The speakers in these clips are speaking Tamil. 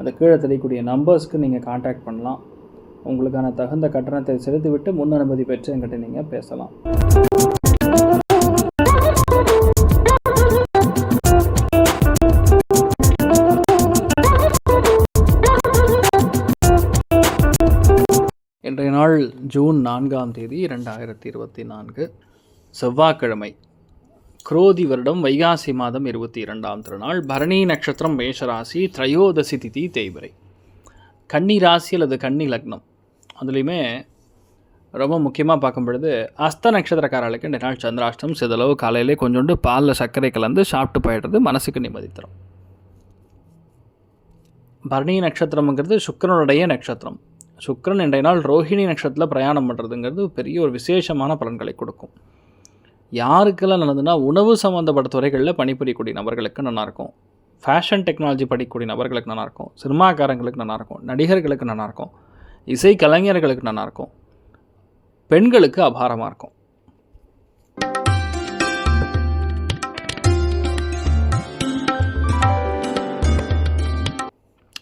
அந்த கீழே தெரியக்கூடிய நம்பர்ஸ்க்கு நீங்கள் காண்டாக்ட் பண்ணலாம். உங்களுக்கான தகுந்த கட்டணத்தை செலுத்திவிட்டு முன் அனுமதி பெற்று என்கிட்ட நீங்கள் பேசலாம். இன்றைய நாள் ஜூன் நான்காம் தேதி இரண்டாயிரத்தி இருபத்தி நான்கு செவ்வாய்க்கிழமை. குரோதி வருடம் வைகாசி மாதம் இருபத்தி இரண்டாம் திருநாள் பரணி நட்சத்திரம் மேஷராசி திரையோதசி திதி தேய்பிரை. கன்னி ராசி அல்லது கன்னி லக்னம் அதுலேயுமே ரொம்ப முக்கியமாக பார்க்கும் பொழுது அஸ்த நட்சத்திரக்காரர்களுக்கு இந்த நாள் சந்திராஷ்டம் சிதளவு காலையிலே கொஞ்சோண்டு பாலில் சர்க்கரை கலந்து சாப்பிட்டு போயிடுறது மனசுக்கு நிம்மதி தரும். பரணி நட்சத்திரம்ங்கிறது சுக்கரனுடைய நட்சத்திரம். சுக்கிரன் இன்றைய நாள் ரோஹிணி நட்சத்திரத்தில் பிரயாணம் பண்ணுறதுங்கிறது பெரிய ஒரு விசேஷமான பலன்களை கொடுக்கும். யாருக்கெல்லாம் நடந்ததுன்னா உணவு சம்மந்தப்பட்ட துறைகளில் பணிபுரியக்கூடிய நபர்களுக்கு நல்லாயிருக்கும். ஃபேஷன் டெக்னாலஜி படிக்கக்கூடிய நபர்களுக்கு நல்லாயிருக்கும். சினிமாக்காரங்களுக்கு நல்லாயிருக்கும். நடிகர்களுக்கு நல்லாயிருக்கும். இசை கலைஞர்களுக்கு நல்லாயிருக்கும். பெண்களுக்கு அபாரமாக இருக்கும்.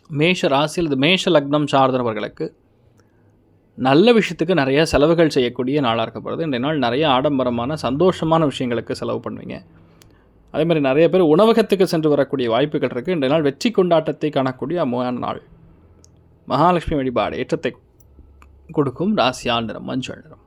மேஷ ராசியில் அல்லது மேஷ லக்னம் சார்ந்தவர்களுக்கு நல்ல விஷயத்துக்கு நிறைய செலவுகள் செய்யக்கூடிய நாளாக இருக்கப்படுது. இந்த நாள் நிறைய ஆடம்பரமான சந்தோஷமான விஷயங்களுக்கு செலவு பண்ணுவீங்க. அதே மாதிரி நிறைய பேர் உணவகத்துக்கு சென்று வரக்கூடிய வாய்ப்புகள் இருக்குது இந்த நாள் வெற்றி கொண்டாட்டத்தை காணக்கூடிய அம்மையான நாள். மகாலட்சுமி வழிபாடு ஏற்றத்தை கொடுக்கும். ராசியா நிறம் மஞ்சள் நிறம்.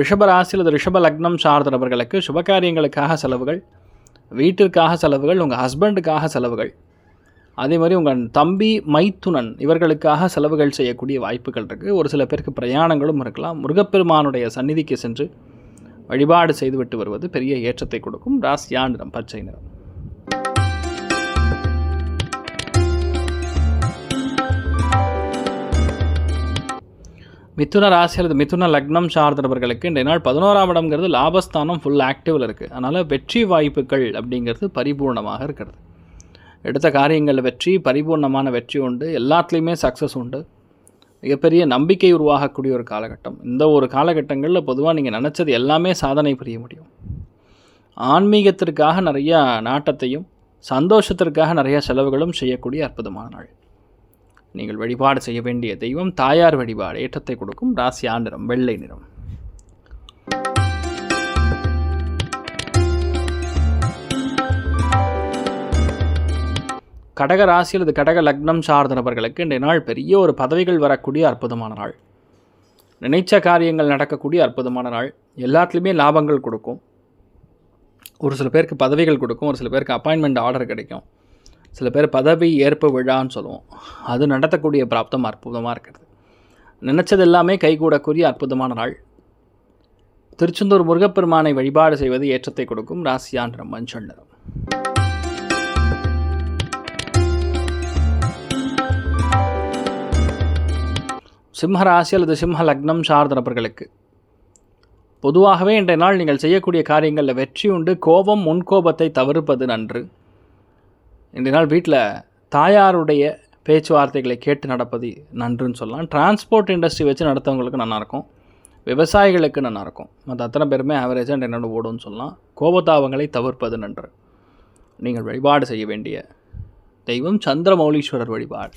ரிஷப ராசி ரிஷப லக்னம் சார்ந்த நபர்களுக்கு சுபகாரியங்களுக்காக செலவுகள். வீட்டிற்காக செலவுகள் உங்கள் ஹஸ்பண்டுக்காக செலவுகள். அதே மாதிரி உங்கள் தம்பி மைத்துனன் இவர்களுக்காக செலவுகள் செய்யக்கூடிய வாய்ப்புகள் இருக்குது ஒரு சில பேருக்கு பிரயாணங்களும் இருக்கலாம். முருகப்பெருமானுடைய சந்நிதிக்கு சென்று வழிபாடு செய்துவிட்டு வருவது பெரிய ஏற்றத்தை கொடுக்கும். ராசியா நிறம் பச்சை நிறம். மிதுன ராசி அல்லது மிதுன லக்னம் சார்ந்தவர்களுக்கு இன்றைய நாள் பதினோராம் இடம்ங்கிறது லாபஸ்தானம் ஃபுல் ஆக்டிவில் இருக்குது அதனால் வெற்றி வாய்ப்புகள் அப்படிங்கிறது பரிபூர்ணமாக இருக்கிறது. எடுத்த காரியங்களில் வெற்றி பரிபூர்ணமான வெற்றி உண்டு. எல்லாத்துலேயுமே சக்ஸஸ் உண்டு. மிகப்பெரிய நம்பிக்கை உருவாகக்கூடிய ஒரு காலகட்டம். இந்த ஒரு காலகட்டங்களில் பொதுவாக நீங்கள் நினச்சது எல்லாமே சாதனை புரிய முடியும். ஆன்மீகத்திற்காக நிறையா நாட்டத்தையும் சந்தோஷத்திற்காக நிறைய செலவுகளும் செய்யக்கூடிய அற்புதமான நாள். நீங்கள் வழிபாடு செய்ய வேண்டிய தெய்வம் தாயார் வழிபாடு. ஏற்றத்தை கொடுக்கும் ராசி ஆண்டிரம் வெள்ளை நிறம். கடக ராசி அல்லது கடக லக்னம் சார்ந்த நபர்களுக்கு இன்றைய நாள் பெரிய ஒரு பதவிகள் வரக்கூடிய அற்புதமான நாள். நினைச்ச காரியங்கள் நடக்கக்கூடிய அற்புதமான நாள். எல்லாத்துலேயுமே லாபங்கள் கொடுக்கும். ஒரு சில பேருக்கு பதவிகள் கொடுக்கும் ஒரு சில பேருக்கு அப்பாயின்மெண்ட் ஆர்டர் கிடைக்கும். சில பேர் பதவி ஏற்பு விழான்னு சொல்லுவோம். அது நடத்தக்கூடிய பிராப்தம் அற்புதமாக இருக்கிறது. நினச்சது எல்லாமே கைகூடக்கூடிய அற்புதமான நாள். திருச்செந்தூர் முருகப்பெருமானை வழிபாடு செய்வது ஏற்றத்தை கொடுக்கும் ராசியான்ற மஞ்சள் நிறம் சிம்ம ராசி அல்லது சிம்ம லக்னம் சார்ந்த நபர்களுக்கு பொதுவாகவே இன்றைய நாள் நீங்கள் செய்யக்கூடிய காரியங்களில் வெற்றி உண்டு கோபம் முன்கோபத்தை தவிர்ப்பது நன்று. இன்றைய நாள் வீட்டில் தாயாருடைய பேச்சுவார்த்தைகளை கேட்டு நடப்பது நன்றுன்னு சொல்லலாம். டிரான்ஸ்போர்ட் இண்டஸ்ட்ரி வச்சு நடத்தவங்களுக்கு நல்லாயிருக்கும். விவசாயிகளுக்கு நல்லாயிருக்கும். மற்ற அத்தனை பேருமே ஆவரேஜாக இன்றைய ஓடும்னு சொல்லலாம். கோபதாபங்களை தவிர்ப்பது நன்று. நீங்கள் வழிபாடு செய்ய வேண்டிய தெய்வம் சந்திரமௌலீஸ்வரர் வழிபாடு.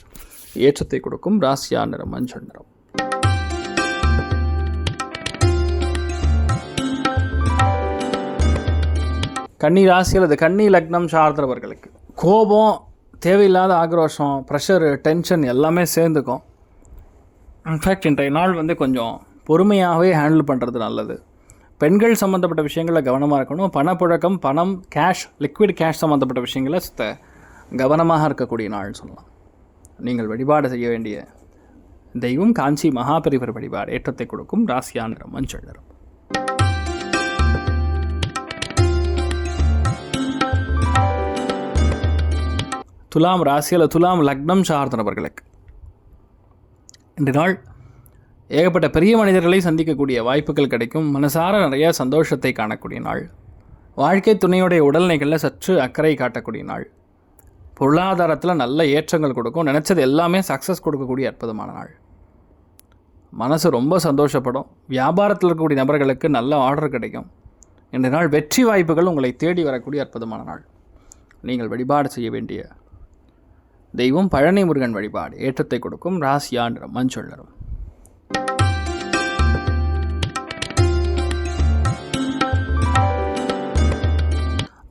ஏற்றத்தை கொடுக்கும் ராசியா நிறம் மஞ்சள் நிறம். கன்னி ராசி அல்லது கன்னி லக்னம் சார்ந்தவர்களுக்கு கோபம் தேவையில்லாத ஆக்ரோஷம் ப்ரெஷரு டென்ஷன் எல்லாமே சேர்ந்துக்கும். இன்ஃபேக்ட் இன்றைய நாள் வந்து கொஞ்சம் பொறுமையாகவே ஹேண்டில் பண்ணுறது நல்லது. பெண்கள் சம்மந்தப்பட்ட விஷயங்களில் கவனமாக இருக்கணும். பணப்புழக்கம் பணம் கேஷ் லிக்விட் கேஷ் சம்மந்தப்பட்ட விஷயங்களை சுத்த கவனமாக இருக்கக்கூடிய நாள்னு சொல்லலாம். நீங்கள் வழிபாடு செய்ய வேண்டிய தெய்வம் காஞ்சி மகாபரிவர் வழிபாடு ஏற்றத்தை கொடுக்கும் ராசியா நிறம் மஞ்சள் நிறம். துலாம் ராசியில் துலாம் லக்னம் சார்ந்த நபர்களுக்கு. இன்று நாள் ஏகப்பட்ட பெரிய மனிதர்களை சந்திக்கக்கூடிய வாய்ப்புகள் கிடைக்கும். மனசார நிறைய சந்தோஷத்தை காணக்கூடிய நாள். வாழ்க்கை துணையுடைய உடல்நிலைகளில் சற்று அக்கறை காட்டக்கூடிய நாள். பொருளாதாரத்தில் நல்ல ஏற்றங்கள் கொடுக்கும். நினச்சது எல்லாமே சக்ஸஸ் கொடுக்கக்கூடிய அற்புதமான நாள். மனசு ரொம்ப சந்தோஷப்படும். வியாபாரத்தில் இருக்கக்கூடிய நபர்களுக்கு நல்ல ஆர்டர் கிடைக்கும். இன்றைய நாள் வெற்றி வாய்ப்புகள் உங்களை தேடி வரக்கூடிய அற்புதமான நாள். நீங்கள் வழிபாடு செய்ய வேண்டிய தெய்வம் பழனி முருகன் வழிபாடு. ஏற்றத்தை கொடுக்கும் ராசியா நிறம் மஞ்சள்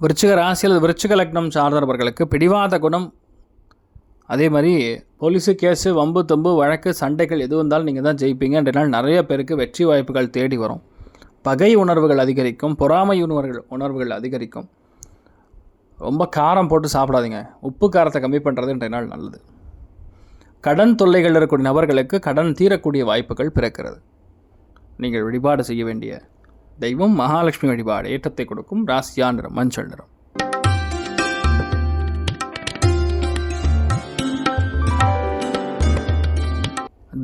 விருச்சிக ராசி அல்லது விருச்சிக லக்னம் சார்ந்தவர்களுக்கு பிடிவாத குணம். அதே மாதிரி போலீஸு கேஸு வம்பு தொம்பு வழக்கு சண்டைகள் எது வந்தாலும் நீங்கள் தான் ஜெயிப்பீங்க. நிறைய பேருக்கு வெற்றி வாய்ப்புகள் தேடி வரும். பகை உணர்வுகள் அதிகரிக்கும். பொறாமை உணர்வுகள் உணர்வுகள் அதிகரிக்கும். ரொம்ப காரம் போட்டு சாப்பிடாதீங்க. உப்பு காரத்தை கம்மி பண்ணுறது இன்றைய நாள் நல்லது. கடன் தொல்லைகள் இருக்கக்கூடிய நபர்களுக்கு கடன் தீரக்கூடிய வாய்ப்புகள் பிறக்கிறது. நீங்கள் வழிபாடு செய்ய வேண்டிய தெய்வம் மகாலட்சுமி வழிபாடு ஏற்றத்தை கொடுக்கும் ராசியா நிறம் மஞ்சள் நிறம்.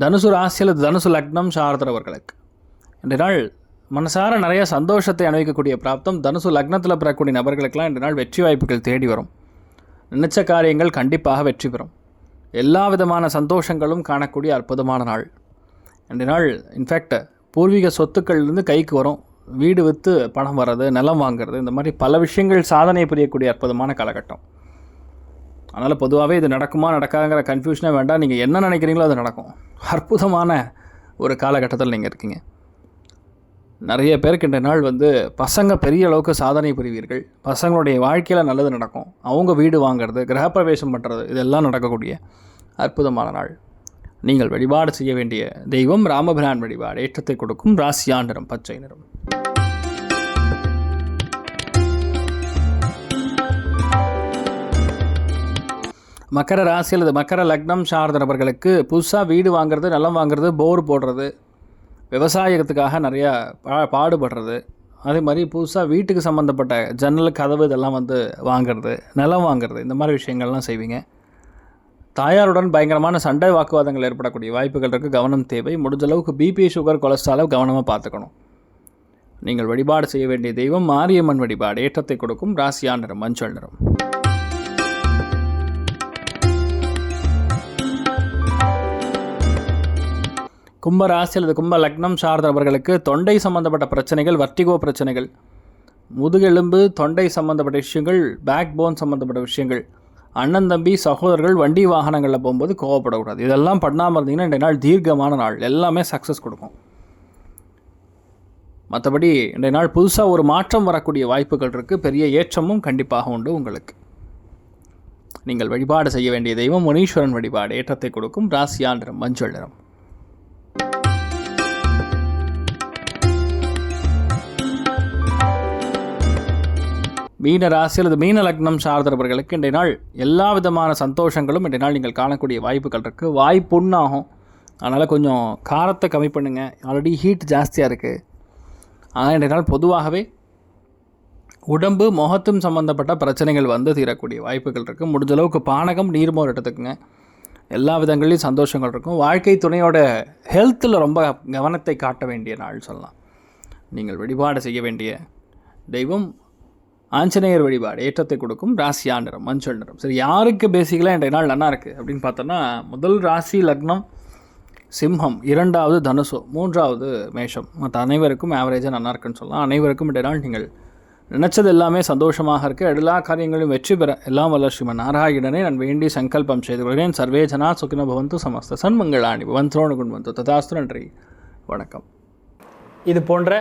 தனுசு ராசியில் தனுசு லக்னம் சார்ந்தவர்களுக்கு இன்றைய நாள் மனசார நிறைய சந்தோஷத்தை அனுபவிக்கக்கூடிய பிராப்தம். தனுசு லக்னத்தில் பெறக்கூடிய நபர்களுக்கெல்லாம் இந்த நாள் வெற்றி வாய்ப்புகள் தேடி வரும். நினைச்ச காரியங்கள் கண்டிப்பாக வெற்றி பெறும். எல்லா விதமான சந்தோஷங்களும் காணக்கூடிய அற்புதமான நாள். இந்த நாள் இன்ஃபேக்ட் பூர்வீக சொத்துக்கள்லேருந்து கைக்கு வரும். வீடு விற்று பணம் வர்றது நிலம் வாங்குறது இந்த மாதிரி பல விஷயங்கள் சாதனை புரியக்கூடிய அற்புதமான காலகட்டம். அதனால் பொதுவாகவே இது நடக்குமா நடக்காங்கிற கன்ஃபியூஷனே வேண்டாம். நீங்கள் என்ன நினைக்கிறீங்களோ அது நடக்கும். அற்புதமான ஒரு காலகட்டத்தில் நீங்கள் இருக்கீங்க. நிறைய பேருக்கு இந்த நாள் வந்து பசங்க பெரிய அளவுக்கு சாதனை புரிவீர்கள். பசங்களுடைய வாழ்க்கையில் நல்லது நடக்கும். அவங்க வீடு வாங்குறது கிரகப்பிரவேசம் பண்ணுறது இதெல்லாம் நடக்கக்கூடிய அற்புதமான நாள். நீங்கள் வழிபாடு செய்ய வேண்டிய தெய்வம் ராமபிரான் வழிபாடு. ஏற்றத்தை கொடுக்கும் ராசியாண்டரம் பச்சை நிறம். மக்கர ராசி அல்லது மக்கர லக்னம் சார்ந்த நபர்களுக்கு புதுசாக வீடு வாங்குறது நிலம் வாங்குறது போர் போடுறது விவசாயத்துக்காக நிறையா பா பாடுபடுறது. அதே மாதிரி புதுசாக வீட்டுக்கு சம்மந்தப்பட்ட ஜன்னல் கதவு இதெல்லாம் வந்து வாங்குறது நிலம் வாங்குறது இந்த மாதிரி விஷயங்கள்லாம் செய்வீங்க. தாயாருடன் பயங்கரமான சண்டை வாக்குவாதங்கள் ஏற்படக்கூடிய வாய்ப்புகள் இருக்குது கவனம் தேவை. முடிஞ்ச அளவுக்கு பிபி சுகர் கொலஸ்ட்ராலை கவனமாக பார்த்துக்கணும். நீங்கள் வழிபாடு செய்ய வேண்டிய தெய்வம் மாரியம்மன் வழிபாடு. ஏற்றத்தை கொடுக்கும் ராசியா நிறம் மஞ்சள் நிறம். கும்ப ராசி அல்லது கும்ப லக்னம் சார்ந்தவர்களுக்கு தொண்டை சம்பந்தப்பட்ட பிரச்சனைகள் வர்த்திகோ பிரச்சனைகள் முதுகெலும்பு தொண்டை சம்பந்தப்பட்ட விஷயங்கள் பேக் போன் சம்மந்தப்பட்ட விஷயங்கள் அண்ணன் தம்பி சகோதரர்கள் வண்டி வாகனங்களில் போகும்போது கோவப்படக்கூடாது. இதெல்லாம் பண்ணாமல் இருந்தீங்கன்னா இன்றைய நாள் தீர்க்கமான நாள். எல்லாமே சக்ஸஸ் கொடுக்கும். மற்றபடி இன்றைய நாள் புதுசாக ஒரு மாற்றம் வரக்கூடிய வாய்ப்புகள் இருக்குது பெரிய ஏற்றமும் கண்டிப்பாக உண்டு உங்களுக்கு. நீங்கள் வழிபாடு செய்ய வேண்டிய தெய்வம் முனீஸ்வரன் வழிபாடு ஏற்றத்தை கொடுக்கும். ராசியா நிறம் மஞ்சள் நிறம். மீன ராசி அல்லது மீன லக்னம் சார்ந்தவர்களுக்கு இன்றைய நாள் எல்லா விதமான சந்தோஷங்களும் இன்றைய நாள் நீங்கள் காணக்கூடிய வாய்ப்புகள் இருக்குது வாய் புண்ணாகும். அதனால் கொஞ்சம் காரத்தை கம்மி பண்ணுங்கள் ஆல்ரெடி ஹீட் ஜாஸ்தியாக இருக்குது ஆனால் இன்றைய நாள் பொதுவாகவே உடம்பு முகத்தும் சம்மந்தப்பட்ட பிரச்சனைகள் வந்து தீரக்கூடிய வாய்ப்புகள் இருக்குது முடிஞ்ச அளவுக்கு பானகம் நீர்மோர் எடுத்துக்கோங்க. எல்லா விதங்கள்லையும் சந்தோஷங்கள் இருக்கும். வாழ்க்கை துணையோட ஹெல்த்தில் ரொம்ப கவனத்தை காட்ட வேண்டிய நாள் சொல்லலாம். நீங்கள் வழிபாடு செய்ய வேண்டிய தெய்வம் ஆஞ்சநேயர் வழிபாடு ஏற்றத்தை கொடுக்கும் ராசியா நிறம் மஞ்சள் நிறம். சரி யாருக்கு பேசிக்கலாக இன்றைய நாள் நல்லா இருக்குது அப்படின்னு பார்த்தோன்னா முதல் ராசி லக்னம் சிம்ஹம் இரண்டாவது தனுசு மூன்றாவது மேஷம். மற்ற அனைவருக்கும் ஆவரேஜாக நல்லா இருக்குன்னு சொல்லலாம். அனைவருக்கும் இன்றைய நாள் நீங்கள் நினச்சது எல்லாமே சந்தோஷமாக இருக்குது எல்லா காரியங்களும் வெற்றி பெற எல்லாம் வல்ல ஸ்ரீமன் நாராயணனே நான் வேண்டி சங்கல்பம் செய்து கொள்கிறேன். சர்வேஜனா சுக்கின பவந்து சமஸ்த சன்மங்களாணி. பவந்தோனு கொண்டு வந்து ததாஸ்து நன்றி. வணக்கம். இது போன்ற